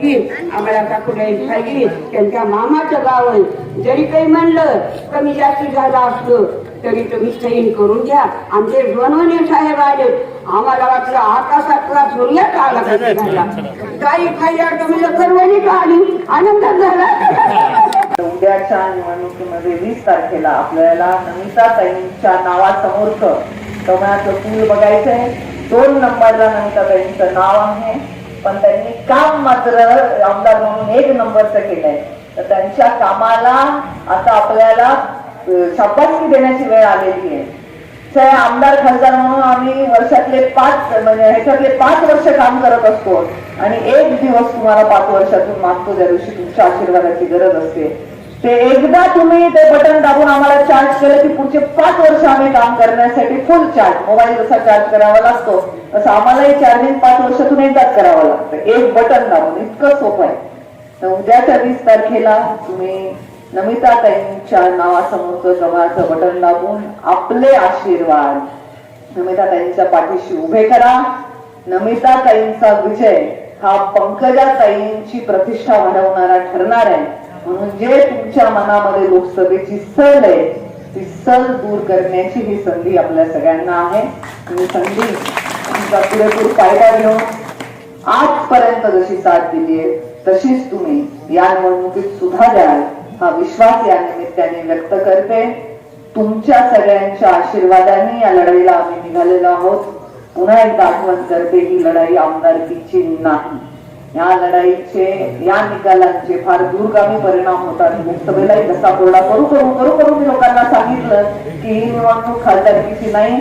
की आम्हाला काकुडाई पाहिजे त्यांच्या मामाचं गाव आहे. जरी काही म्हणलं कमी जास्ती झालं असलं तरी तुम्ही सैन करून घ्या. आमचे बनवणे साहेब आले. आम्हाला वाटलं आकाशातला सूर्याच आला झाला काही फायदा तुम्ही सर्वांनी का आली आनंदात झाला उद्याच्या निवडणुकीमध्ये वीस तारखेला आपल्याला नमिता ताईंच्या नावासमोरचं कमळाचं फूल बघायचंय. दोन नंबरला नमिता ताईंचं नाव आहे. पण त्यांनी काम मात्र आमदार म्हणून एक नंबरचं केलंय. तर त्यांच्या कामाला आता आपल्याला शाबासकी देण्याची वेळ आलेली आहे. तर आमदार खासदार म्हणून आम्ही वर्षातले पाच म्हणजे ह्याच्यातले पाच वर्ष काम करत असतो. आणि एक दिवस तुम्हाला पाच वर्षातून मागतो त्या दिवशी तुमच्या आशीर्वादाची गरज असते. ते एकदा तुम्ही ते बटन दाबून आम्हाला चार्ज केलं की पुढचे पाच वर्ष आम्ही काम करण्यासाठी फुल चार्ज मोबाईल जसा चार्ज करावा लागतो तसं आम्हालाही चार्जिंग पाच वर्षातून एकदाच करावं लागतं. एक बटन दाबून इतकं सोपं आहे. तर उद्याच्या वीस तारखेला तुम्ही नमिता ताईंच्या नावासमोरचं कमळाचं बटन दाबून आपले आशीर्वाद नमिता ताईंच्या पाठीशी उभे करा. नमिता ताईंचा विजय हा पंकजा ताईंची प्रतिष्ठा वाढवणारा ठरणार आहे. म्हणून जे तुमच्या मनामध्ये लोकसभेची सल आहे ती सल दूर करण्याची ही संधी आपल्या सगळ्यांना आहे. तुम्ही संधी तुमचा पुरेपूर फायदा घेऊन आजपर्यंत जशी साथ दिली आहे तशीच तुम्ही या निवडणुकीत सुद्धा द्याल हा विश्वास या निमित्ताने व्यक्त करते. तुमच्या सगळ्यांच्या आशीर्वादाने या लढाईला आम्ही निघालेलो आहोत. पुन्हा एकदा आठवण करते ही लढाई आमदारकीची नाही. या लढाईचे या निकालांचे फार दूरगामी परिणाम होतात. लोकसभेलाही कसा कोरडा करू करू करू करू मी लोकांना सांगितलं की ही निवडणूक खासदारकीची नाही.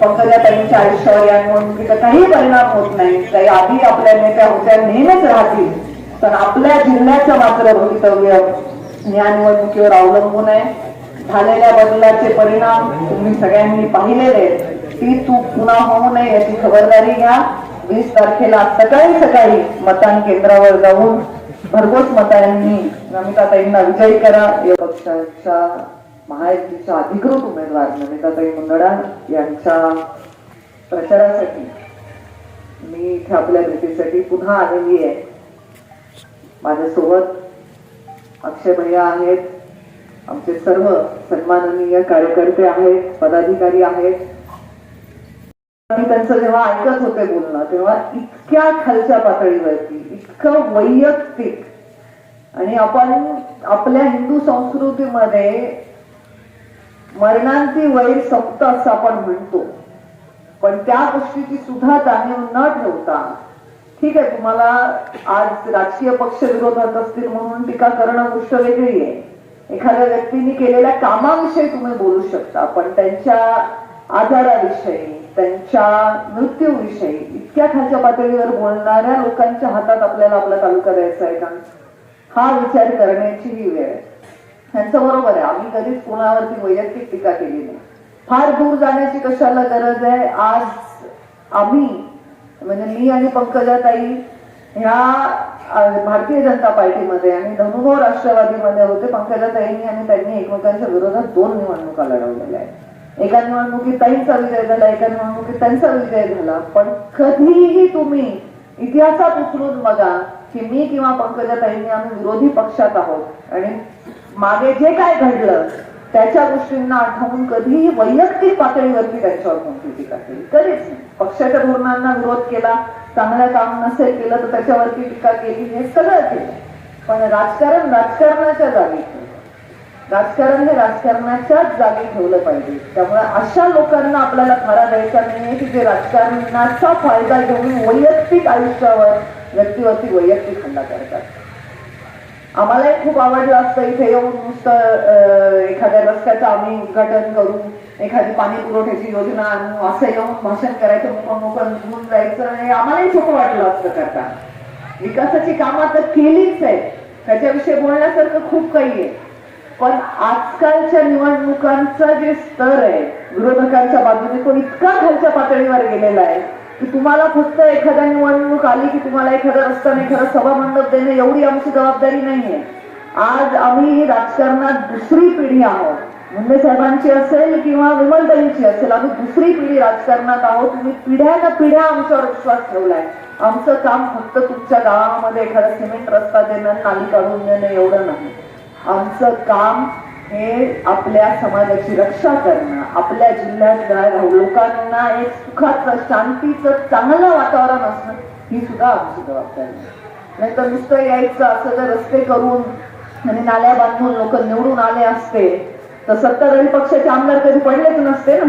पंकजाताईंच्या आयुष्यावर या निवडणुकीचा काही परिणाम होत नाही. काही आधी आपल्या नेत्या होत्या नेहमीच राहतील. पण आपल्या जिल्ह्याचं मात्र भवितव्य या निवडणुकीवर अवलंबून आहे. झालेल्या बदलाचे परिणाम तुम्ही सगळ्यांनी पाहिलेले ती चूक पुन्हा होऊ नये याची खबरदारी घ्या. वीस तारखेला सकाळी सकाळी मतदान केंद्रावर जाऊन भरघोस मतांनी नमिताताईंना विजयी करा. या पक्षाचा महायुतीचा अधिकृत उमेदवार नमिताताई मुंदडा यांच्या प्रचारासाठी. मी इथे आपल्या भेटीसाठी पुन्हा आलेली आहे. माझ्यासोबत अक्षय भैया आहेत. आमचे सर्व सन्माननीय कार्यकर्ते आहेत पदाधिकारी आहेत. मी त्यांचं जेव्हा ऐकत होते बोलणं तेव्हा इतक्या खालच्या पातळीवरती इतकं वैयक्तिक. आणि आपण आपल्या हिंदू संस्कृतीमध्ये मरणांती वैर सप्त असं आपण म्हणतो. पण त्या गोष्टीची सुद्धा जाणीव न ठेवता ठीक आहे तुम्हाला आज राजकीय पक्ष विरोधात असतील म्हणून टीका करणं गोष्ट वेगळी आहे. एखाद्या व्यक्तीने केलेल्या कामाविषयी तुम्ही बोलू शकता पण त्यांच्या आजाराविषयी त्यांच्या मृत्यूविषयी इतक्या खालच्या पातळीवर बोलणाऱ्या लोकांच्या हातात आपल्याला आपला तालुका द्यायचा आहे का? हा विचार करण्याची ही वेळ. आहे त्यांचं बरोबर आहे. आम्ही कधीच कोणावरती वैयक्तिक टीका केली नाही. फार दूर जाण्याची कशाला गरज आहे? आज आम्ही म्हणजे मी आणि पंकजाताई ह्या भारतीय जनता पार्टीमध्ये आणि धनुभाऊ राष्ट्रवादीमध्ये होते. पंकजाताईंनी आणि त्यांनी एकमेकांच्या विरोधात दोन निवडणुका लढवलेल्या आहेत. एका निवडणुकीत ताईंचा विजय झाला एका निवडणुकीत त्यांचा विजय झाला. पण कधीही तुम्ही इतिहासात उचलून बघा की मी किंवा पंकजाताईंनी आम्ही विरोधी पक्षात आहोत. आणि मागे जे काय घडलं त्याच्या गोष्टींना आठवून कधीही वैयक्तिक पातळीवरती त्यांच्यावर कोणती टीका केली कधीच. पक्षाच्या धोरणांना विरोध केला चांगलं काम नसेल केलं तर त्याच्यावरती टीका केली हे सगळं केलं. पण राजकारण राजकारणाच्या जागी राजकारण हे राजकारणाच्याच जागी ठेवलं पाहिजे. त्यामुळे अशा लोकांना आपल्याला खरा द्यायचा नाहीये की जे राजकारणाचा फायदा घेऊन वैयक्तिक आयुष्यावर व्यक्तीवरती वैयक्तिक हल्ला करतात. आम्हालाही खूप आवडलं असतं इथे येऊन नुसतं अं, एखाद्या रस्त्याचं आम्ही उद्घाटन करू एखादी पाणी पुरवठ्याची योजना आणू असं येऊन भाषण करायचं मोकळं मोकळं निघून जायचं. हे आम्हालाही सोपं वाटलं असतं करता विकासाची कामं तर केलीच आहे त्याच्याविषयी बोलण्यासारखं खूप काही आहे. पण आजकालच्या निवडणुकांचा जे स्तर आहे विरोधकांच्या बाजूने तो इतका खालच्या पातळीवर गेलेला आहे की तुम्हाला फक्त एखाद्या निवडणूक आली की तुम्हाला एखादा रस्ता नाही एखादा सभा मंडप देणं एवढी आमची जबाबदारी नाहीये. आज आम्ही राजकारणात दुसरी पिढी आहोत. मुंडे साहेबांची असेल किंवा विमलताईंची असेल आम्ही दुसरी पिढी राजकारणात आहोत. तुम्ही पिढ्या ना पिढ्या आमच्यावर विश्वास ठेवलाय. आमचं काम फक्त तुमच्या गावामध्ये एखादा सिमेंट रस्ता देणं नाली काढून देणं एवढं नाही. आमचं काम हे आपल्या समाजाची रक्षा करणं आपल्या जिल्ह्यात लोकांना एक सुखाचं शांतीचं चांगलं वातावरण असणं ही सुद्धा आमची जबाबदारी नाही तर नुसतं यायचं असं जर रस्ते करून आणि नाल्या बांधून लोक निवडून आले असते तर सत्ताधारी पक्षाचे आमदार कधी पडलेच नसते ना.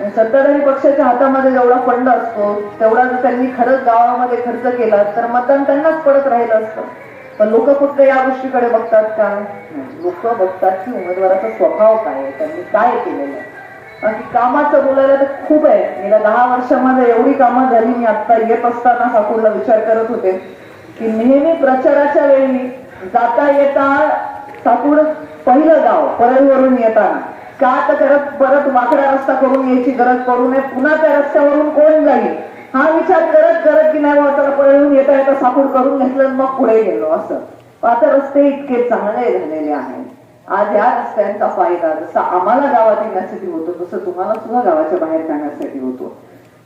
आणि सत्ताधारी पक्षाच्या हातामध्ये जेवढा फंड असतो तेवढा जर त्यांनी खरंच गावामध्ये खर्च केला तर मतदान त्यांनाच पडत राहिलं असतं. पण लोक फक्त या गोष्टीकडे बघतात का? लोक बघतात की उमेदवाराचा स्वभाव काय आहे त्यांनी काय केलेलं आहे. कामाचं बोलायला तर खूप आहे. गेल्या दहा वर्षामध्ये एवढी कामं झाली मी आता येत असताना साकूरला विचार करत होते की नेहमी प्रचाराच्या वेळी जाता येता साकूर पहिलं गाव परळीवरून येताना. का तर करत परत वाकडा रस्ता करून यायची गरज पडू नये? पुन्हा त्या रस्त्यावरून कोण जाईल? हा विचार करत करत की नाही बाबा पुढे येऊन येता येता साकूर करून घेतलं मग पुढे गेलो असं. आता रस्ते इतके चांगले झालेले आहेत. आज या रस्त्यांचा फायदा जसा आम्हाला गावात येण्यासाठी होतो तसं तुम्हाला सुद्धा गावाच्या बाहेर जाण्यासाठी होतो.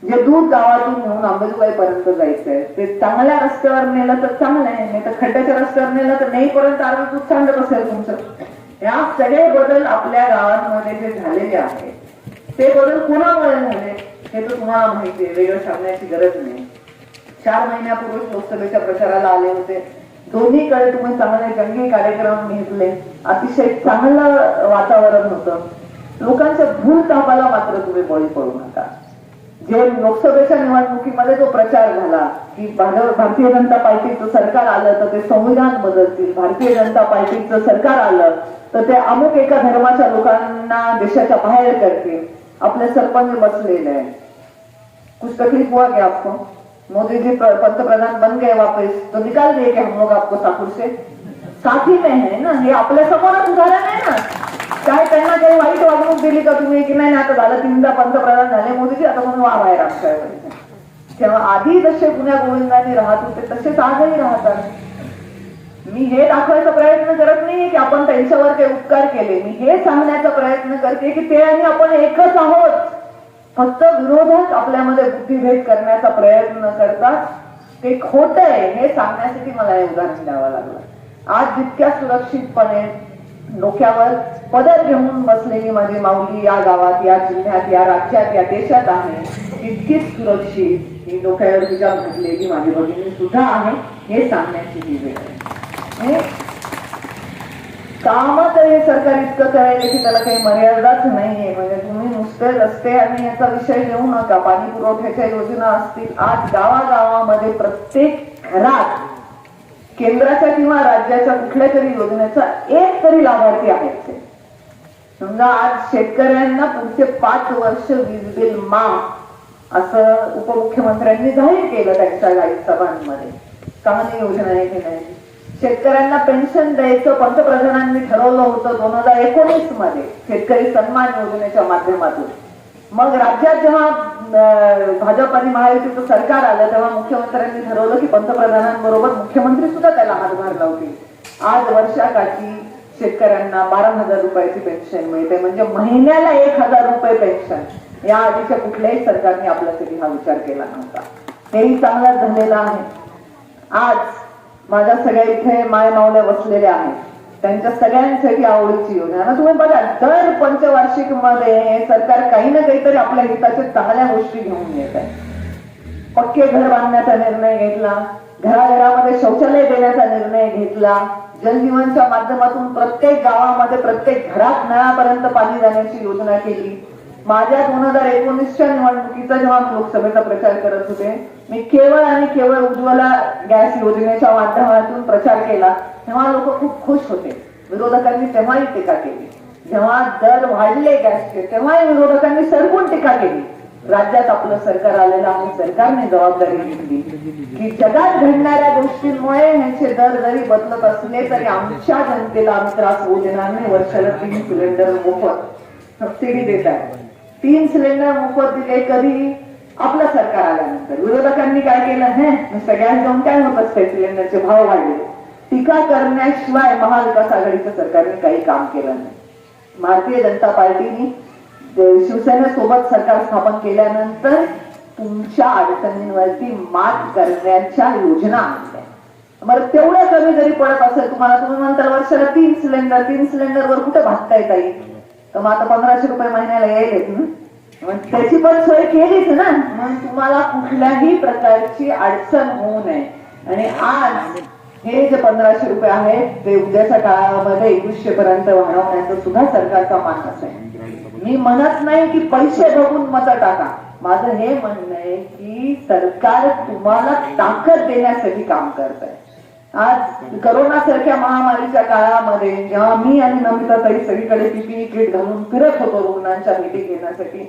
जे दूध गावातून घेऊन अंबेजोगाई पर्यंत जायचंय ते चांगल्या रस्त्यावर नेलं तर चांगलं आहे नाही तर खड्ड्याच्या रस्त्यावर नेलं तर नेईपर्यंत अर्ध दूध सांगत असेल तुमचं. या सगळे बदल आपल्या गावांमध्ये जे झालेले आहेत ते बदल कुणामुळे झाले? हे तर तुम्हाला माहिती आहे वेगळं सांगण्याची गरज नाही. चार महिन्यापूर्वी लोकसभेच्या प्रचाराला आले होते. दोन्हीकडे तुम्ही चांगले जंगी कार्यक्रम घेतले. अतिशय चांगलं वातावरण होतं. लोकांच्या भूल तापाला मात्र तुम्ही बळी पडू नका. जे लोकसभेच्या निवडणुकीमध्ये जो प्रचार झाला की भारतीय जनता पार्टीचं सरकार आलं तर ते संविधान बदलतील. भारतीय जनता पार्टीचं सरकार आलं तर ते अमुक एका धर्माच्या लोकांना देशाच्या बाहेर करतील. आपले सरपंच बसलेले आहे कुछ तकलीफ हुआ क्या आपको. मोदी जी पंतप्रधान बन गए वापस. तो निकाल दिए क्या हम लोग आपको साकुर से. साथ ही में है ना? हे आपल्या समोरच उदाहरण आहे ना? काय त्यांना काही वाईट वागणूक दिली का तुम्ही? की नाही आता झालं तीनदा पंतप्रधान झाले मोदीजी आता म्हणून वा बाहेर आमच्या तेव्हा आधी जसे पुण्या गोविंदाने राहत होते तसेच आजही राहतात. मी हे दाखवायचा प्रयत्न करत नाहीये की आपण त्यांच्यावर काही उपकार केले. मी हे सांगण्याचा प्रयत्न करते की ते आणि आपण एकच आहोत. फक्त विरोधक आपल्यामध्ये बुद्धिभेद करण्याचा प्रयत्न करतात. ते खोट आहे हे सांगण्यासाठी मला हे उदाहरण द्यावं लागलं. आज जितक्या सुरक्षितपणे डोक्यावर पदर घेऊन बसलेली माझी माऊली या गावात या जिल्ह्यात या राज्यात या देशात आहे तितकीच सुरक्षित ही डोक्यावर तिच्या घडलेली माझी भगिनी सुद्धा आहे हे सांगण्याची ही वेळ आहे. हे काम तर हे सरकार इतकं करायला की त्याला काही मर्यादाच नाहीये. म्हणजे तुम्ही नुसते रस्ते आणि याचा विषय घेऊ नका. पाणी पुरवठ्याच्या योजना असतील. आज गावागावामध्ये प्रत्येक घरात केंद्राच्या किंवा राज्याच्या कुठल्या तरी योजनेचा एक तरी लाभार्थी आहे समजा आज शेतकऱ्यांना पुढचे पाच वर्ष वीज बिल माफ असं उपमुख्यमंत्र्यांनी जाहीर केलं त्यांच्या जाहीर सभांमध्ये चांगली योजना आहे की नाही शेतकऱ्यांना पेन्शन द्यायचं पंतप्रधानांनी ठरवलं होतं दोन हजार एकोणीसमध्ये शेतकरी सन्मान योजनेच्या माध्यमातून. मग राज्यात जेव्हा भाजप आणि महायुतीचं सरकार आलं तेव्हा मुख्यमंत्र्यांनी ठरवलं की पंतप्रधानांबरोबर मुख्यमंत्री सुद्धा त्याला हातभार लावतील. आज वर्षाकाठी शेतकऱ्यांना बारा हजार रुपयाची पेन्शन मिळते म्हणजे महिन्याला एक हजार रुपये पेन्शन या आधीच्या कुठल्याही सरकारने आपल्यासाठी हा विचार केला नव्हता. हेही चांगलाच झालेला आहे. आज माझ्या सगळ्या इथे माय मावल्या बसलेल्या आहेत. त्यांच्या सगळ्यांसाठी आवडीची योजना. आता तुम्ही बघा दर पंचवार्षिकमध्ये हे सरकार काही ना काहीतरी आपल्या हिताच्या चांगल्या गोष्टी घेऊन येत आहे. पक्के घर बांधण्याचा निर्णय घेतला. घराघरामध्ये शौचालय देण्याचा निर्णय घेतला. जलजीवनच्या माध्यमातून प्रत्येक गावामध्ये प्रत्येक घरात नळापर्यंत पाणी जाण्याची योजना केली. माझ्या दोन हजार एकोणीसच्या निवडणुकीचा जेव्हा लोकसभेचा प्रचार करत होते मी केवळ आणि केवळ उज्ज्वला गॅस योजनेच्या माध्यमातून प्रचार केला तेव्हा लोक खूप खुश होते. विरोधकांनी तेव्हाही टीका केली. जेव्हा दर वाढले गॅसचे तेव्हाही विरोधकांनी सरकून टीका केली. राज्यात आपलं सरकार आलेलं आणि सरकारने जबाबदारी घेतली. की जगात घडणाऱ्या गोष्टींमुळे ह्यांचे दर जरी बदलत असले तरी आमच्या जनतेला आम्ही त्रास होऊ देणार नाही. वर्षाला तीन सिलेंडर मोफत सबसिडी देत आहे. तीन सिलेंडर मोफत दिले कधी आपलं सरकार आल्यानंतर. विरोधकांनी काय केलं? हे सगळ्यात जाऊन काय होत? असते सिलेंडरचे भाव वाढले. टीका करण्याशिवाय महाविकास आघाडीच्या सरकारने काही काम केलं नाही. भारतीय जनता पार्टीने शिवसेनेसोबत सरकार स्थापन केल्यानंतर तुमच्या अडचणींवरती मात करण्याच्या योजना आणल्या. बरं तेवढं कमी जरी पडत असेल तुम्हाला तुम्ही म्हणता वर्षाला तीन सिलेंडर तीन सिलेंडरवर कुठे भागता येता येईल? तर मग आता पंधराशे रुपये महिन्याला येईल ना? मग त्याची पण सोय केलीच ना? म्हणून तुम्हाला कुठल्याही प्रकारची अडचण होऊ नये. आणि आज हे जे पंधराशे रुपये आहेत ते उद्याच्या काळामध्ये एकवीसशे पर्यंत वाढवण्याचं सुद्धा सरकारचा मानस आहे. मी म्हणत नाही की पैसे बघून मत टाका. माझं हे म्हणणं आहे की सरकार तुम्हाला ताकद देण्यासाठी काम करत आहे आज करोना सारख्या महामारीच्या काळामध्ये जेव्हा मी आणि नमिता ताई सगळीकडे पीपीई किट घालून फिरत होतो रुग्णांच्या भेटी घेण्यासाठी